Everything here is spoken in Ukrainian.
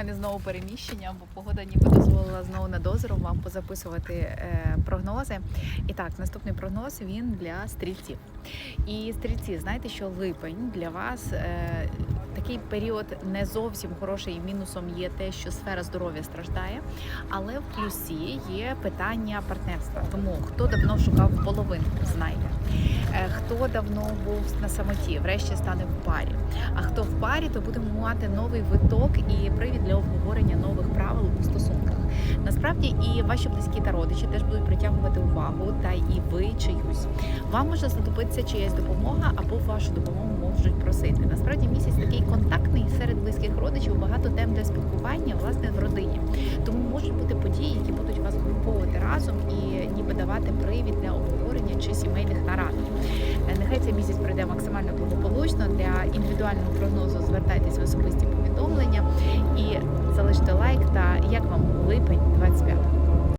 мене знову переміщення, бо погода ніби дозволила знову над озером вам позаписувати е, прогнози. І так, наступний прогноз він для стрільців. І стрільці, знаєте, що липень для вас е, такий період не зовсім хороший. Мінусом є те, що сфера здоров'я страждає, але в плюсі є питання партнерства. Тому хто давно шукав половинку, знайде. Е, Хто давно був на самоті, врешті стане в парі. А хто в парі, то будемо мати новий виток і привід для обговорення нових правил у стосунках. Насправді і ваші близькі та родичі теж будуть притягувати увагу, та і ви чиюсь. Вам може знадобитися чиясь допомога або вашу допомогу можуть просити. Насправді місяць такий контактний серед близьких родичів, багато тем для спілкування власне в родині. Тому можуть бути події, які будуть вас груповувати разом і ніби давати привід для обговорення чи Нехай місяць пройде максимально благополучно. Для індивідуального прогнозу звертайтесь в особисті